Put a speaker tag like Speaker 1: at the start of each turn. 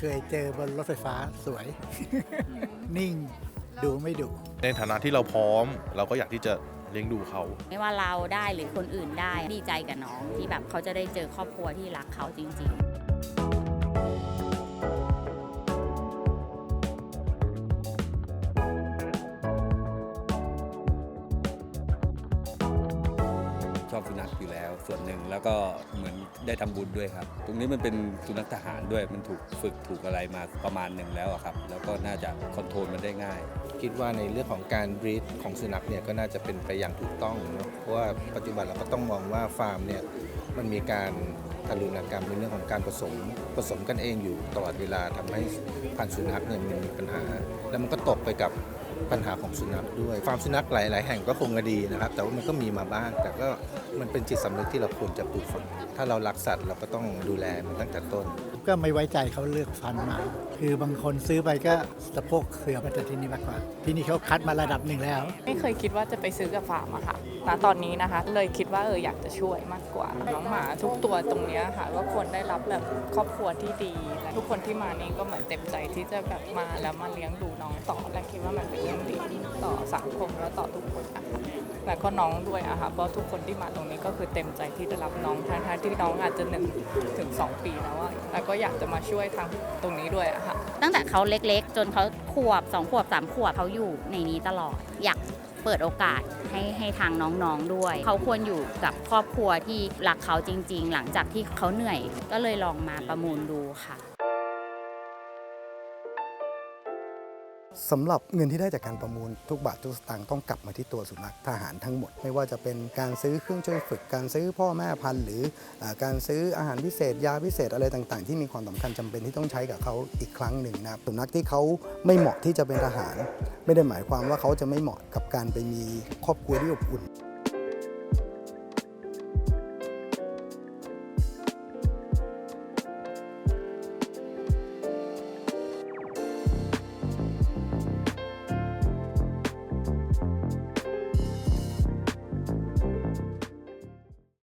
Speaker 1: เคยเจอบนรถไฟฟ้าสวย นิ่งดูไม่ดุ
Speaker 2: ในฐานะที่เราพร้อม เราก็อยากที่จะเลี้ยงดูเขา
Speaker 3: ไม่ว่าเราได้หรือคนอื่นได้ดีใจกับน้องที่แบบเขาจะได้เจอครอบครัวที่รักเขาจริง ๆ
Speaker 4: ชอบสุนัขอยู่แล้ว ส่วนหนึ่งแล้วก็เหมือนได้ทำบุญด้วยครับ ตรงนี้มันเป็นสุนัขทหารด้วยมันถูกฝึกถูกอะไรมาประมาณหนึ่งแล้วอะครับ แล้วก็น่าจะคอนโทรลมันได้ง่าย
Speaker 5: คิดว่าในเรื่องของการบรีดของสุนัขเนี่ยก็น่าจะเป็นไปอย่างถูกต้องเนอะเพราะว่าปัจจุบันเราก็ต้องมองว่าฟาร์มเนี่ยมันมีการทารุณกรรมในเรื่องของการผสมผสมกันเองอยู่ตลอดเวลาทำให้พันธุ์สุนัขเนี่ยมันมีปัญหา แล้วมันก็ตกไปกับ ปัญหาของสุนัขด้วยฟาร์มสุนัขหลาย ๆ แห่งก็คงจะดีนะครับ แต่ว่ามันก็มีมาบ้าง แต่ก็มันเป็นจิตสำนึกที่เราควรจะปลูกฝังถ้าเรารักสัตว์เราก็ต้องดูแลมันตั้งแต่ต้น
Speaker 1: ก็ไม่ไว้ใจเขาเลือกฟันมา คือบางคนซื้อไปก็สะโพกเสือมาจากที่นี่มากกว่า ที่นี่เขาคัดมาระดับหนึ่งแล้ว
Speaker 6: ไม่เคยคิดว่าจะไปซื้อกับฟาร์มอะค่ะณตอนนี้นะคะ เลยคิดว่าเอออยากจะช่วยมากกว่าน้องหมาทุกตัวตรงเนี้ยค่ะก็ควรได้รับแบบครอบครัวที่ดีและทุกคนที่มานี่ก็เหมือนเต็มใจที่จะแบบมาแล้วมาเลี้ยงดูน้องต่อและคิดว่ามันเป็นเรื่องดีต่อ สังคมและต่อทุกคนนะคะและก็น้องด้วยอะค่ะเพราะทุกคนที่มาตรงนี้ก็คือเต็มใจที่จะรับน้องทั้งๆที่น้องอาจจะหนึ่งถึงสองปีแล้วอะแล้วก็อยากจะมาช่วยทางตรงนี้ด้วยอะค่ะ
Speaker 3: ตั้งแต่เขาเล็กๆ จนเขาขวบสองขวบสามขวบเขาอยู่ในนี้ตลอดอยากเปิดโอกาสให้ให้ทางน้องๆด้วย เขาควรอยู่กับครอบครัวที่รักเขาจริง ๆ หลังจากที่เขาเหนื่อย ก็เลยลองมาประมูลดูค่ะ
Speaker 7: สำหรับเงินที่ได้จากการประมูลทุกบาททุกสตางค์ต้องกลับมาที่ตัวสุนัขทหารทั้งหมด ไม่ว่าจะเป็นการซื้อเครื่องช่วยฝึก การซื้อพ่อแม่พันธุ์ หรือการซื้ออาหารพิเศษ ยาพิเศษอะไรต่าง ๆ ที่มีความสำคัญจำเป็นที่ต้องใช้กับเขาอีกครั้งหนึ่งนะครับสุนัขที่เขาไม่เหมาะที่จะเป็นทหาร ไม่ได้หมายความว่าเขาจะไม่เหมาะกับการไปมีครอบครัวที่อบอุ่น